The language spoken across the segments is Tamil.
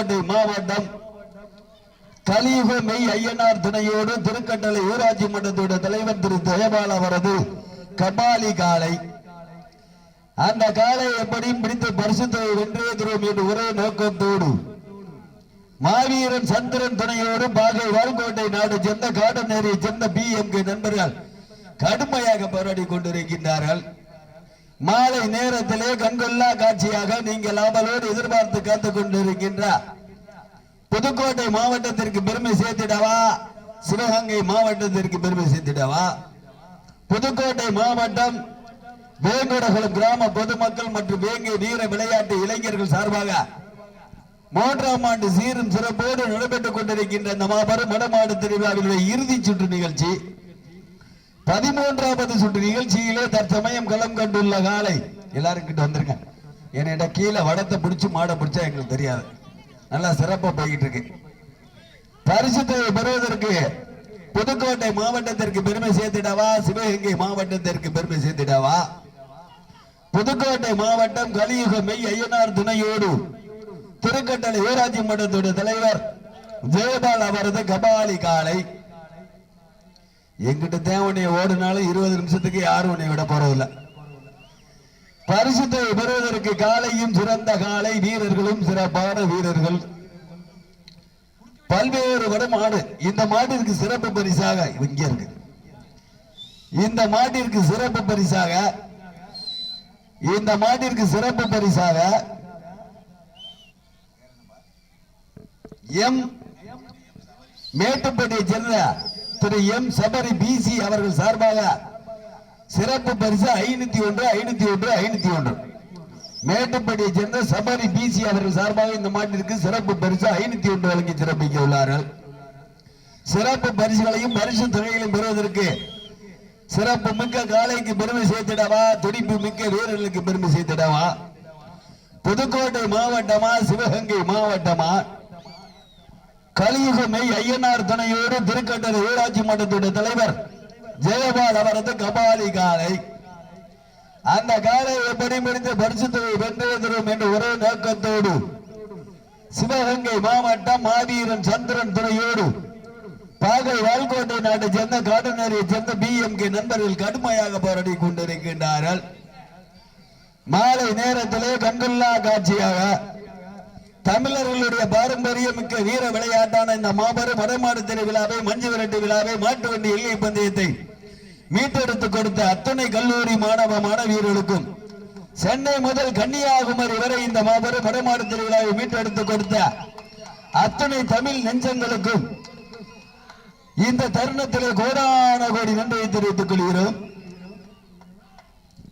புதுக்கோட்டை மாவட்டம் கலியுக மெய் ஐயனார் துணையோடு திருக்கட்டளை ஊராட்சி மன்றத்தோட தலைவர் திரு ஜெயபால் அவரது கபாலி காலை அந்த காலை எப்படியும் பிடித்து பரிசுத்தை வென்றே தருவோம் என்று ஒரே நோக்கத்தோடு. மாவீரன் சந்திரன் துணையோடு பாகை வால்கோட்டை நாடு சென்ற காடநேரியை சேர்ந்த பி எம் கே நண்பர்கள் கடுமையாக போராடி கொண்டிருக்கின்றார்கள். மாலை நேரத்திலே கண்கொள்ளா காட்சியாக நீங்கள் ஆவலோடு எதிர்பார்த்து காத்துக் கொண்டிருக்கின்ற புதுக்கோட்டை மாவட்டத்திற்கு பெருமை சேர்த்திடவா? சிவகங்கை மாவட்டத்திற்கு பெருமை சேர்த்திடவா? புதுக்கோட்டை மாவட்டம் வேங்குடகுளம் கிராம பொதுமக்கள் மற்றும் வேங்கை வீர விளையாட்டு இளைஞர்கள் சார்பாக மூன்றாம் ஆண்டு சீரும் சிறப்போடு நடைபெற்றுக் கொண்டிருக்கின்ற இந்த மாபெரும் மடமாடு திருவிழாவினுடைய இறுதி சுற்று நிகழ்ச்சி. பதிமூன்றாவது சுற்று நிகழ்ச்சியிலே தற்சமயம் களம் கண்டுள்ள காலை. எல்லாரும் கிட்ட வந்திருக்கேன் என்னிட கீழே வடத்தை பிடிச்சி மாடை பிடிச்சா எங்களுக்கு தெரியாது. நல்லா சிறப்பா போய்கிட்டு இருக்கு. பரிசுத்தை பெறுவதற்கு புதுக்கோட்டை மாவட்டத்திற்கு பெருமை சேர்த்திடவா? சிவகங்கை மாவட்டத்திற்கு பெருமை சேர்த்திடவா? புதுக்கோட்டை மாவட்டம் கலியுக மெய் ஐயனார் துணையோடு திருக்கட்டளை ஊராட்சி மன்றத்துடைய தலைவர் ஜெயபால் அவரது கபாலி காலை. எங்கிட்ட தேவனைய ஓடினாலும் இருபது நிமிஷத்துக்கு யாரும் உன்னை விட போறதில்ல. பரிசுத்தை பெறுவதற்கு காலையும் சிறந்த காலை வீரர்களும் சிறப்பான வீரர்கள். பல்வேறு வட மாடு இந்த மாட்டிற்கு சிறப்பு பரிசாக இங்க இருக்கு. இந்த மாட்டிற்கு சிறப்பு பரிசாக இந்த மாட்டிற்கு சிறப்பு பரிசாக எம் மேட்டுப்பட்டியை சேர்ந்த திரு எம் சபரி பிசி அவர்கள் சார்பாக சிறப்பு பரிசு ஐநூத்தி ஒன்று ஐநூத்தி ஒன்று ஐநூத்தி ஒன்று. மேட்டுப்பட்டியை சேர்ந்த சபரி பிசி அவர்கள் சார்பாக இந்த மாட்டிற்கு சிறப்பு பரிசு ஐநூத்தி ஒன்று வழங்கி சிறப்பிக்க உள்ளார்கள். சிறப்பு பரிசுகளையும் பரிசு தொகைகளையும் பெறுவதற்கு சிறப்பு மிக்க காலைக்கு பெருமை சேர்த்திடவா துடிப்பு மிக்க வீரர்களுக்கு பெருமை சேர்த்திடவா? புதுக்கோட்டை மாவட்டமா சிவகங்கை மாவட்டமா? கலியுக மெய் ஐயனார் துணையோடு திருக்கட்டளை ஊராட்சி மன்றத்துடைய தலைவர் ஜெயபால் அவரது கபாலி காலை. அந்த காலை எப்படி முடிந்து பரிசுத்தவை வென்றெழுதும் என்ற ஒரே நோக்கத்தோடு சிவகங்கை மாவட்டம் மாவீரன் சந்திரன் துணையோடு பாகை வால்கோட்டை நாட்டை சேர்ந்த காட்டுநேரியை சேர்ந்த பி எம் கே நண்பர்கள் கடுமையாக போராடி கொண்டிருக்கின்றார்கள். மாலை நேரத்திலே கண்கொள்ளா காட்சியாக தமிழர்களுடைய பாரம்பரிய மிக்க வீர விளையாட்டான இந்த மாபெரும் வடமாடு திருவிழாவை மஞ்சு விரட்டு விழாவை மாட்டு வண்டி எல்லை பந்தயத்தை மீட்டெடுத்து கொடுத்த அத்தனை கல்லூரி மாணவ மாணவியர்களுக்கும் சென்னை முதல் கன்னியாகுமரி வரை இந்த மாபெரும் வடமாடு திருவிழாவை மீட்டெடுத்து கொடுத்த அத்தனை தமிழ் நெஞ்சங்களுக்கும் இந்த தருணத்திலே கோடான கோடி நன்றியை தெரிவித்துக் கொள்கிறோம்.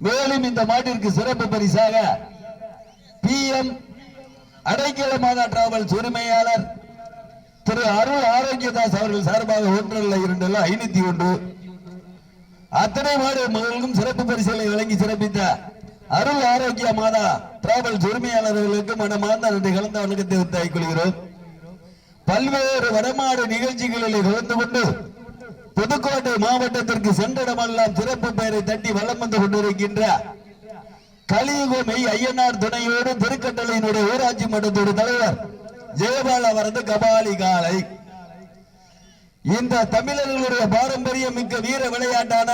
மேலும் இந்த மாட்டிற்கு சிறப்பு பரிசாக B M Adaikala Matha travels உரிமையாளர் திரு அருள் ஆரோக்கியதாஸ் அவர்கள் சார்பாக ஒன்றல்ல இரண்டல்ல ஐநூத்தி ஒன்று. அத்தனை மாடு மகளுக்கும் சிறப்பு பரிசீலனை வழங்கி சிறப்பித்த அருள் ஆரோக்கிய மாதா டிராவல்ஸ் உரிமையாளர்களுக்கு மனமார்ந்த நன்றி கலந்த வணக்கத்தை உத்தாய் கொள்கிறோம். பல்வேறு வடமாடு நிகழ்ச்சிகளில் கலந்து கொண்டு புதுக்கோட்டை மாவட்டத்திற்கு சென்றிடமெல்லாம் சிறப்பு பெயரை தட்டி வளம் வந்து கொண்டிருக்கின்ற கலியுகமை ஐயனார் துணையோடு திருக்கட்டளையினுடைய ஊராட்சி மன்றத்தோடு தலைவர் ஜெயபால் அவரது கபாலி காலை. இந்த தமிழர்களுடைய பாரம்பரிய மிக்க வீர விளையாட்டான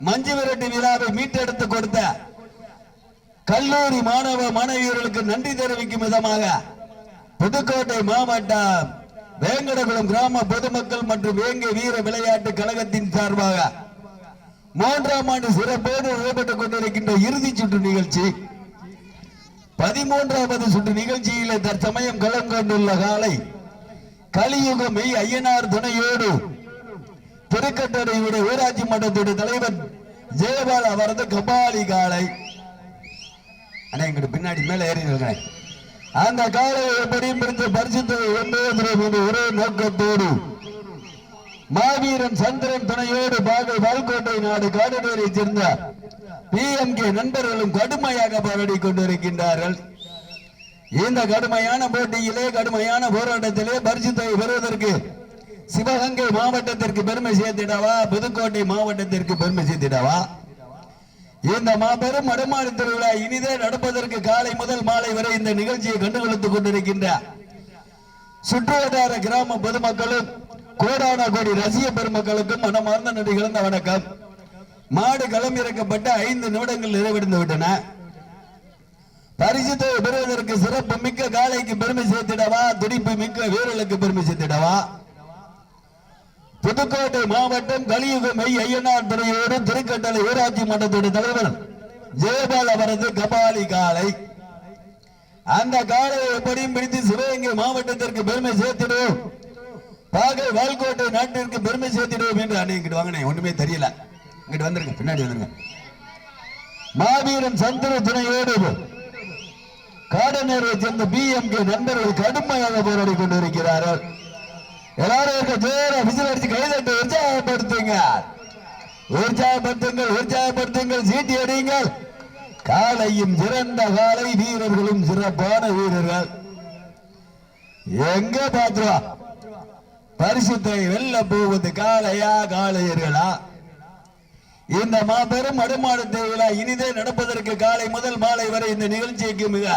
மஞ்சு விரட்டு விழாவை மீட்டெடுத்து கொடுத்த கல்லூரி மாணவ மாணவியர்களுக்கு நன்றி தெரிவிக்கும் விதமாக புதுக்கோட்டை மாவட்டம் வேங்கடகுளம் கிராம பொதுமக்கள் மற்றும் வேங்கை வீர விளையாட்டு கழகத்தின் சார்பாக மூன்றாம் ஆண்டு சிறப்போடு நடைபெற்றுக் கொண்டிருக்கின்ற இறுதி சுற்று நிகழ்ச்சி. பதிமூன்றாவது சுற்று நிகழ்ச்சியில தற்சமயம் களம் கண்டுள்ள காலை கலியுக மெய் ஐயனார் துணையோடு திருக்கட்டடையுடைய ஊராட்சி மன்றத்துடைய தலைவர் ஜெயபால் அவரது கபாலி காலை. அண்ணா எங்கிட்ட பின்னாடி மேல ஏறி இருக்கிறேன் அந்த காலையை எப்படியும் பிடித்து பரிசுத்தை வென்றோம் ஒரே நோக்கத்தோடு மாவீரன் சந்திரன் துணையோடு பாகை வால்கோட்டை நாடு காடுநேரை சேர்ந்த பி எம் கே நண்பர்களும் கடுமையாக போராடி கொண்டிருக்கின்றார்கள். இந்த கடுமையான போட்டியிலே கடுமையான போராட்டத்திலே பரிசுத்தை பெறுவதற்கு சிவகங்கை மாவட்டத்திற்கு பெருமை சேர்த்திடவா? புதுக்கோட்டை மாவட்டத்திற்கு பெருமை சேர்த்திடவா? இந்த மாபெரும் வடமாடு திருவிழா இனிதே நடப்பதற்கு காலை முதல் மாலை வரை இந்த நிகழ்ச்சியை கண்டுகொடுத்துக் கொண்டிருக்கின்ற சுற்றுவட்டார கிராம பொதுமக்களும் கோடான கோடி ரசிக பெருமக்களுக்கும் மனமார்ந்த நன்றி வணக்கம். மாடு களம் இறக்கப்பட்ட ஐந்து நிமிடங்கள் நிறைவடைந்து விட்டன. பரிசுத்தை பெறுவதற்கு சிறப்பு மிக்க காளைக்கு பெருமை சேர்த்திடவா துடிப்பு மிக்க வீரர்களுக்கு பெருமை சேர்த்திடவா? புதுக்கோட்டை மாவட்டம் கலியுகமை ஐயனார் துறையோடு திருக்கட்டளை ஊராட்சி மன்றத்துடைய தலைவர் ஜெயபால் அவரது கபாலி காளை. அந்த காளையை எப்படியும் பிடித்து சிவகங்கை மாவட்டத்திற்கு பெருமை சேர்த்திடுவோம். பாகை வால்கோட்டை நாட்டிற்கு பெருமை சேர்த்திடுவோம் என்று அண்ணே இங்கிட்டு வாங்கினேன் ஒண்ணுமே தெரியல. இங்கிட்டு வந்துருங்க பின்னாடி வந்துருங்க. மாவீரன் சந்திர துணையோடு காடநேரை சேர்ந்த பி எம் கே நண்பர்கள் கடுமையாக போராடி கொண்டிருக்கிறார்கள். எல்லாரும் இருக்க ஜோர விசில் அடிச்சு கைதட்டு உற்சாகப்படுத்துங்க உற்சாகப்படுத்துங்கள். உற்சாகப்படுத்துங்கள் சீட்டி அடியுங்கள். காலையும் சிறந்த காலை வீரர்களும் சிறப்பான வீரர்கள். எங்க பாத்துருவா பரிசுத்தை வெல்ல போவது காலையா காலையர்களா இந்த மாபெரும் அடுமாடு திருவிழா இனிதே நடப்பதற்கு காலை முதல் மாலை வரை இந்த நிகழ்ச்சிக்கு மிக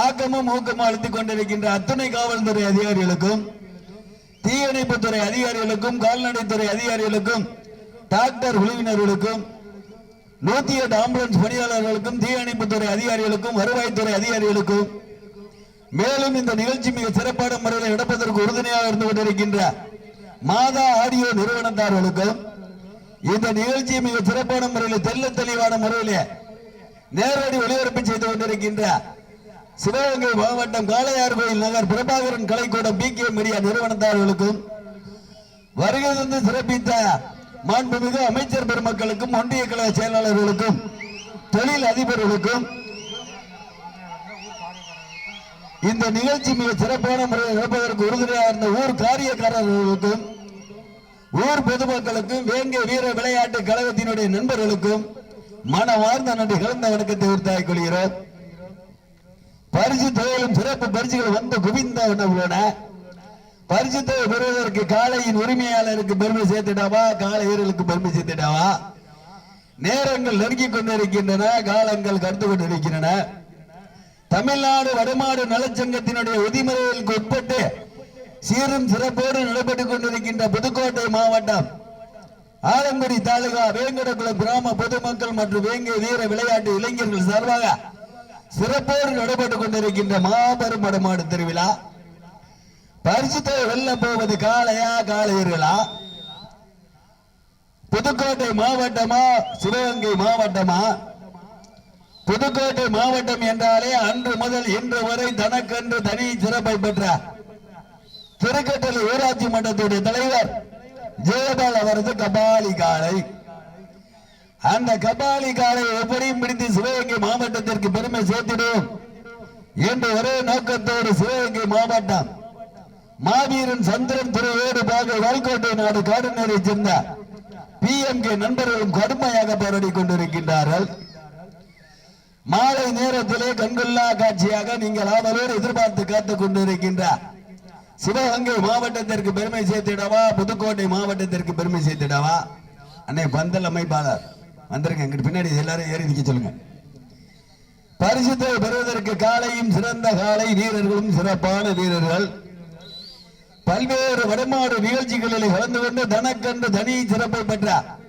ஆக்கமும் ஊக்கமும் அளித்துக் கொண்டிருக்கின்ற அத்துணை காவல்துறை அதிகாரிகளுக்கும் தீயணைப்புத்துறை அதிகாரிகளுக்கும் கால்நடைத்துறை அதிகாரிகளுக்கும் டாக்டர் குழுவினர்களுக்கும் நூத்தி எட்டு ஆம்புலன்ஸ் பணியாளர்களுக்கும் தீயணைப்புத்துறை அதிகாரிகளுக்கும் வருவாய்த்துறை அதிகாரிகளுக்கும் மேலும் இந்த நிகழ்ச்சி மிக சிறப்பான முறையில் நடப்பதற்கு உறுதுணையாக இருந்து கொண்டிருக்கின்ற மாதா ஆடியோ நிறுவனத்தார்களுக்கும் இந்த நிகழ்ச்சி மிக சிறப்பான முறையில் தெல்ல தெளிவான முறையில் நேரடி ஒளிபரப்பு செய்து கொண்டிருக்கின்ற சிவகங்கை மாவட்டம் Kalaiyar Koil Nagar Prabhakaran Kalaikoodam P K media நிறுவனத்தார்களுக்கும் வருகை தந்து சிறப்பித்த மாண்புமிகு அமைச்சர் பெருமக்களுக்கும் ஒன்றிய கழக செயலாளர்களுக்கும் தொழில் அதிபர்களுக்கும் இந்த நிகழ்ச்சி மிக சிறப்பான முறையில் நடப்பதற்கு உறுதுணையாக இருந்த ஊர் காரியக்காரர்களுக்கும் ஊர் பொதுமக்களுக்கும் வேங்கை வீர விளையாட்டு கழகத்தினுடைய நண்பர்களுக்கும் மனவார்ந்த நன்றி கலந்த வணக்கத்தை உறுத்தாய் கொள்கிறோம். பரிசு தொகையிலும் சிறப்பு பரிசுகள் வந்து குவிந்த உள்ளன. பரிசு தொகை பெறுவதற்கு காளையின் உரிமையாளருக்கு பெருமை சேர்த்துட்டாவா? காளை வீரர்களுக்கு பெருமை சேர்த்துட்டாவா? நேரங்கள் நெருங்கிக் கொண்டிருக்கின்றன காலங்கள் கடந்து கொண்டிருக்கின்றன. தமிழ்நாடு வடமாடு நலச்சங்கத்தினுடைய விதிமுறைகளுக்கு உட்பட்டு சீரும் சிறப்போடு நடைபெற்றுக் கொண்டிருக்கின்ற புதுக்கோட்டை மாவட்டம் ஆலங்குடி தாலுகா வேங்கடகுளம் கிராம பொதுமக்கள் மற்றும் வேங்கை வீர விளையாட்டு இளைஞர்கள் சார்பாக சிறப்போடு நடைபெற்றுக் கொண்டிருக்கின்ற மாபெரும் வடமாடு திருவிழா. பரிசுத்தை வெல்ல போவது காளையா காளையர்களா புதுக்கோட்டை மாவட்டமா சிவகங்கை மாவட்டமா? புதுக்கோட்டை மாவட்டம் என்றாலே அன்று முதல் இன்று வரை தனக்கென்று தனி சிறப்பை பெற்ற திருக்கட்டளை ஊராட்சி மன்றத்துடைய தலைவர் ஜெயபால் அவரது கபாலி காலை அந்த கபாலி காலை எப்படியும் பிடித்து சிவகங்கை மாவட்டத்திற்கு பெருமை சேர்த்திடும். என்று ஒரே நோக்கத்தோடு சிவகங்கை மாவட்டம் மாவீரன் சந்திரன் திருவேடு பாக வால்கோட்டை நாடு காடுநரை சேர்ந்த பி எம் கே நண்பர்களும் கடுமையாக போராடி கொண்டிருக்கின்றார்கள். மாலை நேரத்திலே கண்கொள்ளா காட்சியாக நீங்கள் ஆவலோடு எதிர்பார்த்து காத்துக் கொண்டிருக்கின்றார். சிவகங்கை மாவட்டத்திற்கு பெருமை சேர்த்திடவா? புதுக்கோட்டை மாவட்டத்திற்கு பெருமை சேர்த்திடவா? அன்னை பந்தல் அமைப்பாளர். வந்துருங்க எங்கிட்ட பின்னாடி எல்லாரும் ஏறி நிக்க சொல்லுங்க. பரிசுத்தை பெறுவதற்கு காலையும் சிறந்த காலை வீரர்களும் சிறப்பான வீரர்கள். பல்வேறு வடமாடு நிகழ்ச்சிகளில் கலந்து கொண்டு தனக்கன்று தனி சிறப்பை பெற்றார்.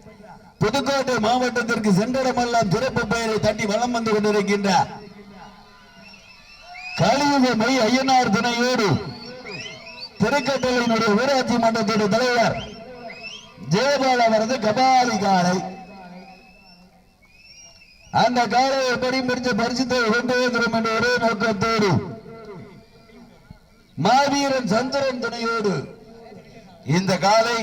புதுக்கோட்டை மாவட்டத்திற்கு சென்றடமெல்லாம் சிறப்பு பெயரை தட்டி வலம் வந்து கொண்டிருக்கின்ற கலியுக மை ஐயனார் துணையோடு திருக்கட்டளையினுடைய ஊராட்சி மன்றத்துடைய தலைவர் ஜெயபால் அவரது கபாலி காலை. அந்த காலையை எப்படி முடிச்ச பரிசுத்தை கொண்டு வந்துடும் என்ற ஒரே நோக்கத்தோடு மாவீரன் சந்திரன் துணையோடு இந்த காலை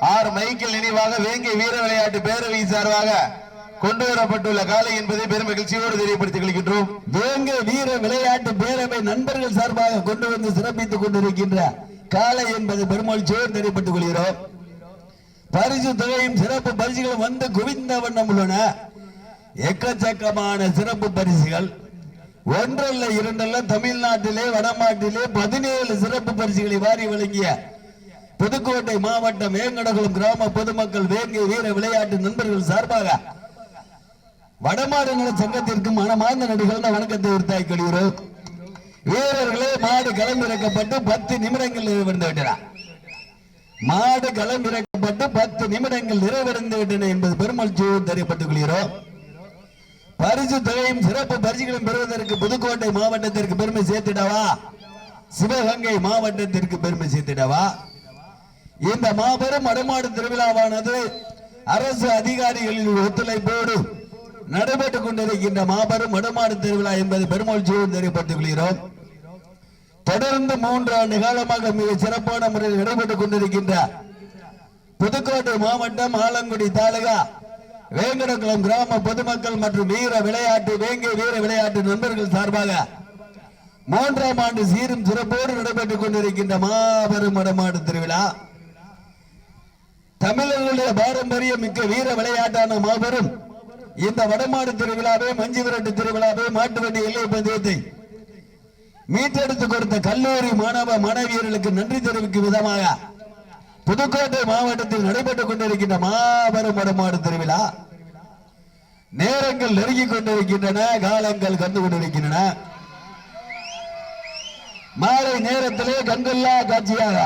ஆறு மைக்கேல் நினைவாக வேங்கை வீர விளையாட்டு பேரவை சார்பாக கொண்டு வரப்பட்டுள்ள காலை என்பதை பெரும் மகிழ்ச்சியோடு தெரியப்படுத்திக் கொள்கின்றோம். வேங்க வீர விளையாட்டு பேரவை நண்பர்கள் சார்பாக கொண்டு வந்து சிறப்பித்துக் கொண்டிருக்கின்ற காலை என்பது பெருமகிழ்ச்சியோடு தெரியப்பட்டுக் கொள்கிறோம். பரிசு தொகையும் சிறப்பு பரிசுகளும் வந்து குவிந்த வண்ணம் உள்ளன. எக்கச்சக்கமான சிறப்பு பரிசுகள். ஒன்றல்ல இரண்டல்ல தமிழ்நாட்டிலே வடமாட்டிலே பதினேழு சிறப்பு பரிசுகளை வாரி வழங்கிய புதுக்கோட்டை மாவட்டம் வேங்கடகுளம் கிராம பொதுமக்கள் வேங்கை வீர விளையாட்டு நண்பர்கள் சார்பாக வடமாநில சங்கத்திற்கும் சங்கத்திற்கு மனமார்ந்த நடிகர்கள் வணக்கத்தை உறுத்தாய் கொள்கிறோம். வீரர்களே மாடு களமிறக்கப்பட்டு பத்து நிமிடங்கள் நிறைவடைந்து விட்டன. மாடு களமிறக்கப்பட்டு பத்து நிமிடங்கள் நிறைவடைந்து விட்டன என்பது பெருமாள் தெரியப்பட்டுக் கொள்கிறோம். பரிசு தொகையும் சிறப்பு பரிசுகளும் பெறுவதற்கு புதுக்கோட்டை மாவட்டத்திற்கு பெருமை சேர்த்திடவா? சிவகங்கை மாவட்டத்திற்கு பெருமை சேர்த்திடவா? இந்த மாபெரும் அடமாடு திருவிழாவானது அரசு அதிகாரிகளின் ஒத்துழைப்போடு நடைபெற்றுக் கொண்டிருக்கின்ற மாபெரும் அடமாடு திருவிழா என்பது பெருமாள் ஜீவன் தெரியப்பட்டுக் கொள்கிறோம். தொடர்ந்து மூன்று ஆண்டு காலமாக மிக சிறப்பான முறையில் நடைபெற்றுக் கொண்டிருக்கின்ற புதுக்கோட்டை மாவட்டம் ஆலங்குடி தாலுகா வேங்கடகுளம் கிராம பொதுமக்கள் மற்றும் வீர விளையாட்டு வேங்கை வீர விளையாட்டு நண்பர்கள் சார்பாக மூன்றாம் ஆண்டு சீரும் சிறப்போடு நடைபெற்றுக் கொண்டிருக்கின்ற மாபெரும் வடமாடு திருவிழா. தமிழர்களுடைய பாரம்பரிய மிக்க வீர விளையாட்டான மாபெரும் இந்த வடமாடு திருவிழாவே மஞ்சு விரட்டு திருவிழாவே மாட்டு வண்டி எல்லை பந்தயத்தை மீட்டெடுத்து கொடுத்த கல்லூரி மாணவ மாணவியர்களுக்கு நன்றி தெரிவிக்கும் விதமாக புதுக்கோட்டை மாவட்டத்தில் நடைபெற்றுக் கொண்டிருக்கின்ற மாபெரும் வடமாடு திருவிழா நேரங்கள் நெருங்கிக் கொண்டிருக்கின்றன காலங்கள் கண்டு கொண்டிருக்கின்றன. மாலை நேரத்திலே கண்கொள்ளா காட்சியாக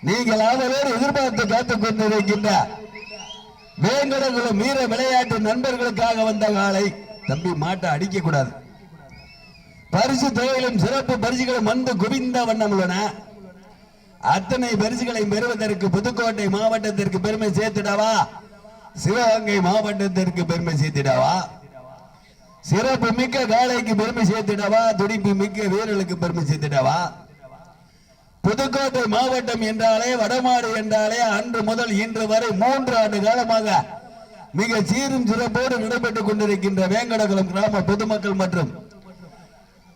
நீங்கள் அவரோடு எதிர்பார்த்து காத்துக் கொண்டிருக்கின்ற வேங்கடங்களும் மீற விளையாட்டு நண்பர்களுக்காக வந்த காலை தம்பி மாட்டை அடிக்க கூடாது பரிசு தொகையிலும் சிறப்பு பரிசுகளும் வந்து குவிந்த வண்ணம் உள்ளன. அத்தனை பரிசுகளை பெறுவதற்கு புதுக்கோட்டை மாவட்டத்திற்கு பெருமை சேர்த்திடவா? சிவகங்கை மாவட்டத்திற்கு பெருமை சேர்த்திடவா? சிறப்பு மிக்க காலைக்கு பெருமை சேர்த்திடவா? துடிப்பு மிக்க வீரர்களுக்கு பெருமை சேர்த்திடவா? புதுக்கோட்டை மாவட்டம் என்றாலே வடமாடு என்றாலே அன்று முதல் இன்று வரை மூன்று ஆண்டு காலமாக மிக சீரும் சிறப்போடு நடைபெற்றுக் கொண்டிருக்கின்ற வேங்கடகுளம் கிராம பொதுமக்கள் மற்றும்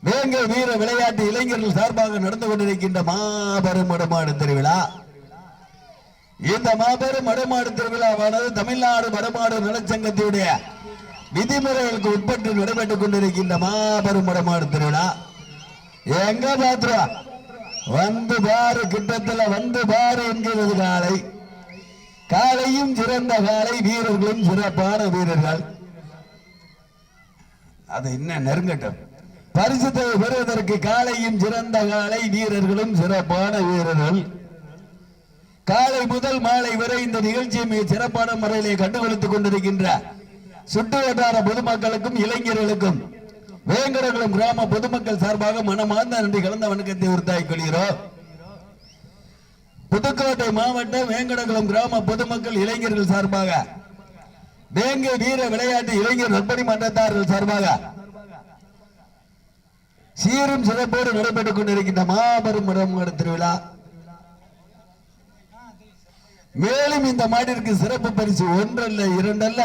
வேங்க வீர விளையாட்டு இளைஞர்கள் சார்பாக நடந்து கொண்டிருக்கின்ற மாபெரும் வடமாடு திருவிழா. இந்த மாபெரும் வடமாடு திருவிழாவானது தமிழ்நாடு வடமாடு நலச்சங்கத்தினுடைய விதிமுறைகளுக்கு உட்பட்டு நடைபெற்றுக் கொண்டிருக்கின்ற மாபெரும் வடமாடு திருவிழா. எங்க பாத்துருவா? வந்து பாரு கிட்டத்துல வந்து பாரு என்கிறது காலை. காலையும் சிறந்த காலை வீரர்களும் சிறப்பான வீரர்கள். அது என்ன நெருங்கட்டும். பரிசுத்தை பெறுவதற்கு காலையும் சிறந்த காலை வீரர்களும் சிறப்பான வீரர்கள். காலை முதல் மாலை வரை இந்த நிகழ்ச்சியை மிக சிறப்பான முறையிலே கண்டுபிடித்துக் கொண்டிருக்கின்ற சுற்று வட்டார பொதுமக்களுக்கும் இளைஞர்களுக்கும் வேங்கடகுளம் கிராம பொதுமக்கள் சார்பாக மனமார்ந்த நன்றி கலந்த வணக்கத்தை உறுத்தாய் கொள்கிறோம். புதுக்கோட்டை மாவட்டம் வேங்கடகுளம் கிராம பொதுமக்கள் இளைஞர்கள் சார்பாக வேங்கை வீர விளையாட்டு இளைஞர் நற்பணி மன்றத்தார்கள் சார்பாக சீரும் சிறப்போடு நடைபெற்றுக் கொண்டிருக்கின்ற மாபெரும் முடமாடு திருவிழா. மேலும் இந்த மாடிற்கு சிறப்பு பரிசு ஒன்றல்ல இரண்டல்ல.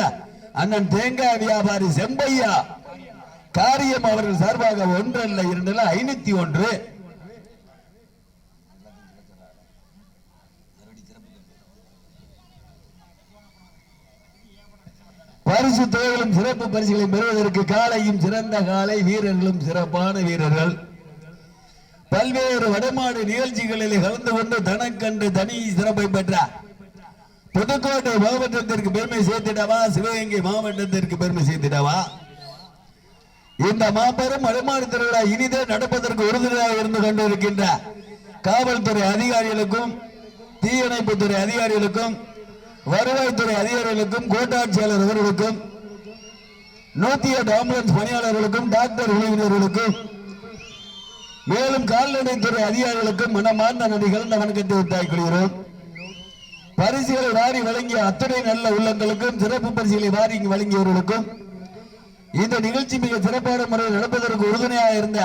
அண்ணன் தேங்காய் வியாபாரி செம்பையா காரியம் அவர்கள் சார்பாக ஒன்றல்ல இரண்டல்ல ஐநூத்தி ஒன்று. பரிசு தொகைகளும் சிறப்பு பரிசுகளை பெறுவதற்கு காலையும் சிறந்த காலை வீரர்களும் சிறப்பான வீரர்கள். பல்வேறு வடமாடு நிகழ்ச்சிகளில் கலந்து கொண்டு தனக்கண்டு தனி சிறப்பை பெற்றார் புதுக்கோட்டை மாவட்டத்திற்கு பெருமை சேர்த்திடவா சிவகங்கை மாவட்டத்திற்கு பெருமை சேர்த்திடவா? இந்த மாபெரும் வடமாடு திருவிழா இனிதே நடப்பதற்கு உறுதுணையாக இருந்து கொண்டிருக்கின்ற காவல்துறை அதிகாரிகளுக்கும் தீயணைப்புத்துறை அதிகாரிகளுக்கும் வருவாய்த்துறை அதிகாரிகளுக்கும் கோட்டாட்சியாளர் அவர்களுக்கும் நூத்தி எட்டு ஆம்புலன்ஸ் பணியாளர்களுக்கும் டாக்டர் உறவினர்களுக்கும் மேலும் கால்நடைத்துறை அதிகாரிகளுக்கும் மனமார்ந்த நன்றி இந்த வணக்கத்தை உத்தாய் கொள்கிறோம். பரிசுகளை வாரி வழங்கிய அத்தனை நல்ல உள்ளங்களுக்கும் சிறப்பு பரிசுகளை வாரி வழங்கியவர்களுக்கும் இந்த நிகழ்ச்சி மிக சிறப்பான முறையில் நடப்பதற்கு உறுதுணையாக இருந்த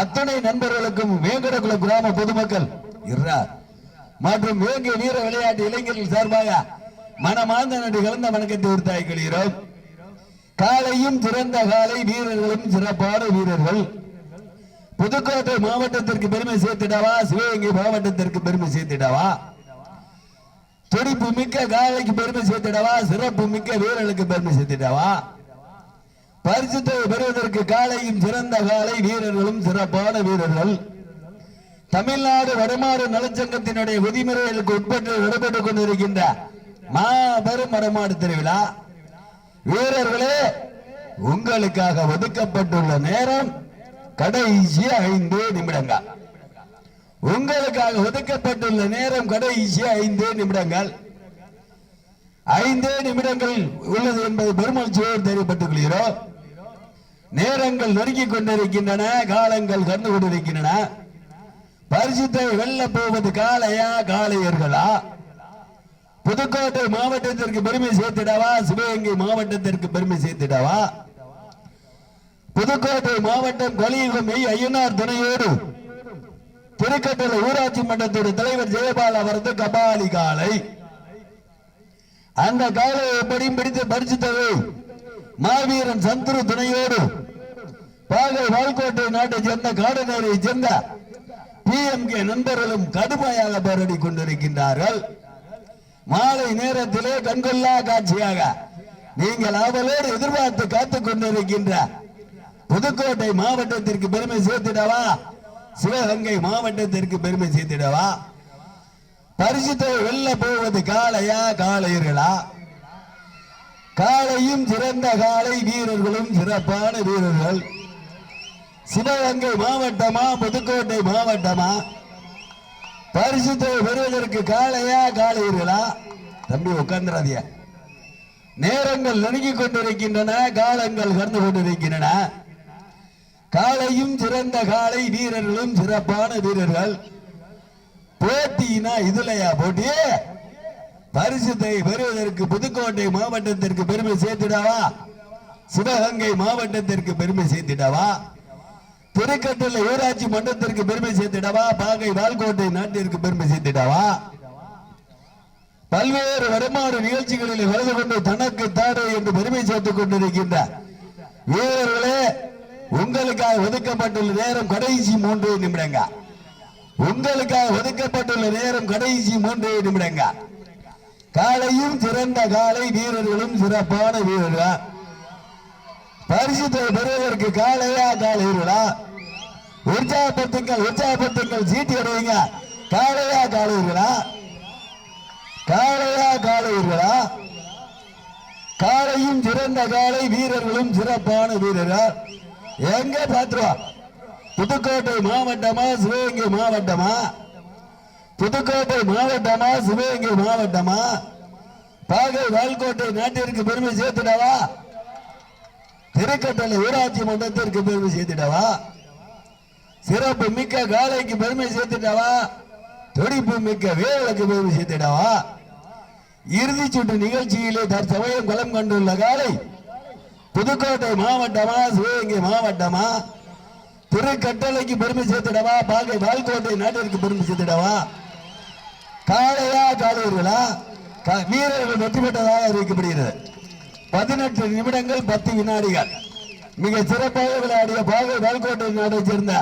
அத்தனை நண்பர்களுக்கும் வேங்கடகுல கிராம பொதுமக்கள் இர்றார். மற்றும் வேங்கிய வீர விளையாட்டு இளைஞர்கள் சார்பாக மனமார்ந்த நன்றி கலந்த வணக்கத்தை உறுத்தாய் கொள்கிறோம். காலையும் சிறந்த காலை வீரர்களும் சிறப்பான வீரர்கள். புதுக்கோட்டை மாவட்டத்திற்கு பெருமை சேர்த்திடவா? சிவகங்கை மாவட்டத்திற்கு பெருமை சேர்த்திடவா? துடிப்பு மிக்க காலைக்கு பெருமை சேர்த்திடவா? சிறப்பு மிக்க வீரர்களுக்கு பெருமை சேர்த்திடவா? பரிசுத்தை பெறுவதற்கு காலையும் சிறந்த காலை வீரர்களும் சிறப்பான வீரர்கள். தமிழ்நாடு வடமாடு நலச்சங்கத்தினுடைய விதிமுறைகளுக்கு உட்பட்டு நடைபெற்றுக் கொண்டிருக்கின்ற மாபெரும் வடமாடு திருவிழா. வீரர்களே உங்களுக்காக ஒதுக்கப்பட்டுள்ள நேரம் கடைசி ஐந்து நிமிடங்கள். உங்களுக்காக ஒதுக்கப்பட்டுள்ள நேரம் கடைசி ஐந்து நிமிடங்கள். ஐந்தே நிமிடங்கள் உள்ளது என்பது பெருமகிழ்ச்சியோடு தெரியப்பட்டுக் கொள்கிறோம். நேரங்கள் நெருங்கிக் கொண்டிருக்கின்றன காலங்கள் கண்டு கொண்டிருக்கின்றன. பரிசுத்தை வெல்ல போவது காளையா காளையர்களா? புதுக்கோட்டை மாவட்டத்திற்கு பெருமை சேர்த்திடவா? சிவகங்கை மாவட்டத்திற்கு பெருமை சேர்த்திடவா? புதுக்கோட்டை மாவட்டம் கலியுகம் மெய் ஐயனார் துணையோடு திருக்கட்டளை ஊராட்சி மன்றத்தோட தலைவர் ஜெயபால் அவரது கபாலி காலை அந்த காலை எப்படியும் பிடித்து பரிசுத்தவை. மாவீரன் சந்துரு துணையோடு பாகை வால்கோட்டை நாட்டை சேர்ந்த காடநேரை சேர்ந்த பிஎம்கே நண்பர்களும் கடுமையாக போராடி கொண்டிருக்கின்றார்கள். மாலை நேரத்திலே கண்கொள்ளா காட்சியாக நீங்கள் அவளோடு எதிர்பார்த்து காத்துக் கொண்டிருக்கின்ற புதுக்கோட்டை மாவட்டத்திற்கு பெருமை சேர்த்திடவா? சிவகங்கை மாவட்டத்திற்கு பெருமை சேர்த்திடவா? பரிசுத்தை வெல்ல போவது காளையா காளையர்களா? காளையும் சிறந்த காளை வீரர்களும் சிறப்பான வீரர்கள். சிவகங்கை மாவட்டமா புதுக்கோட்டை மாவட்டமா? பரிசுத்தை பெறுவதற்கு காளையா காளையர்களா தம்பி உட்கார்ந்துடாதிய நேரங்கள் நெருங்கி கொண்டிருக்கின்றன காலங்கள் கடந்து கொண்டிருக்கின்றன. காளையும் சிறந்த காளை வீரர்களும் சிறப்பான வீரர்கள். போட்டினா இதுலயா போட்டி? பரிசுத்தை பெறுவதற்கு புதுக்கோட்டை மாவட்டத்திற்கு பெருமை சேர்த்துடாவா? சிவகங்கை மாவட்டத்திற்கு பெருமை சேர்த்துடாவா? திருக்கட்டளை ஊராட்சி மன்றத்திற்கு பெருமை சேர்த்திடவா? பாகை வால்கோட்டை நாட்டிற்கு பெருமை சேர்த்திடவா? பல்வேறு வருமான நிகழ்ச்சிகளில் கலந்து கொண்டு தனக்கு தாடு என்று பெருமை சேர்த்துக் கொண்டிருக்கின்ற வீரர்களே உங்களுக்காக ஒதுக்கப்பட்டுள்ள நேரம் கடைசி மூன்று நிமிடங்க. உங்களுக்காக ஒதுக்கப்பட்டுள்ள நேரம் கடைசி மூன்று நிமிடங்க. காலையும் சிறந்த காலை வீரர்களும் சிறப்பான வீரர்கள். பரிசுத்தை பெறுவதற்கு காலையா காலைகளா உற்சாகப்படுத்துங்கள் உற்சாகப்படுத்துங்கள் சீட்டி அடைவீங்க காலையா காலைகளா காளையா காளையர்களா காலையும் சிறந்த காளை வீரர்களும் சிறப்பான வீரர்கள் எங்க பாத்துருவா புதுக்கோட்டை மாவட்டமா சிவகங்கை மாவட்டமா? புதுக்கோட்டை மாவட்டமா சிவகங்கை மாவட்டமா? பாகை வால்கோட்டை நாட்டிற்கு பெருமை சேர்த்துடவா? திருக்கட்டளை ஊராட்சி மன்றத்திற்கு பெருமை சேர்த்துட்டவா? சிறப்பு மிக்க காளைக்கு பெருமை சேர்த்துட்டவா? துடிப்பு மிக்க வேலைக்கு பெருமை சேர்த்துட்டவா? இறுதி சுற்று நிகழ்ச்சியிலே தற்சமயம் களம் கண்டுள்ள காலை புதுக்கோட்டை மாவட்டமா சிவகங்கை மாவட்டமா? திருக்கட்டளைக்கு பெருமை சேர்த்துடவா பாகை வால்கோட்டை நாட்டிற்கு பெருமை சேர்த்துடவா காலையா காலையர்களா கா- வீரர்கள் வெற்றி பெற்றதாக அறிவிக்கப்படுகிறது. பதினெட்டு நிமிடங்கள் பத்து வினாடிகள். மிக சிறப்பாக விளையாடிய பாகை வால்கோட்டை நாட்டை சேர்ந்த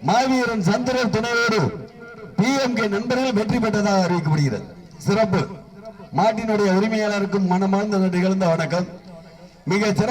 மாவீரன் சந்திரன் துணையோடு பி எம் கே நண்பர்கள் வெற்றி பெற்றதாக அறிவிக்கப்படுகிறது. சிறப்பு. மாட்டினுடைய உரிமையாளருக்கும் மனமார்ந்த நன்றி கலந்த வணக்கம். மிக சிறப்பு.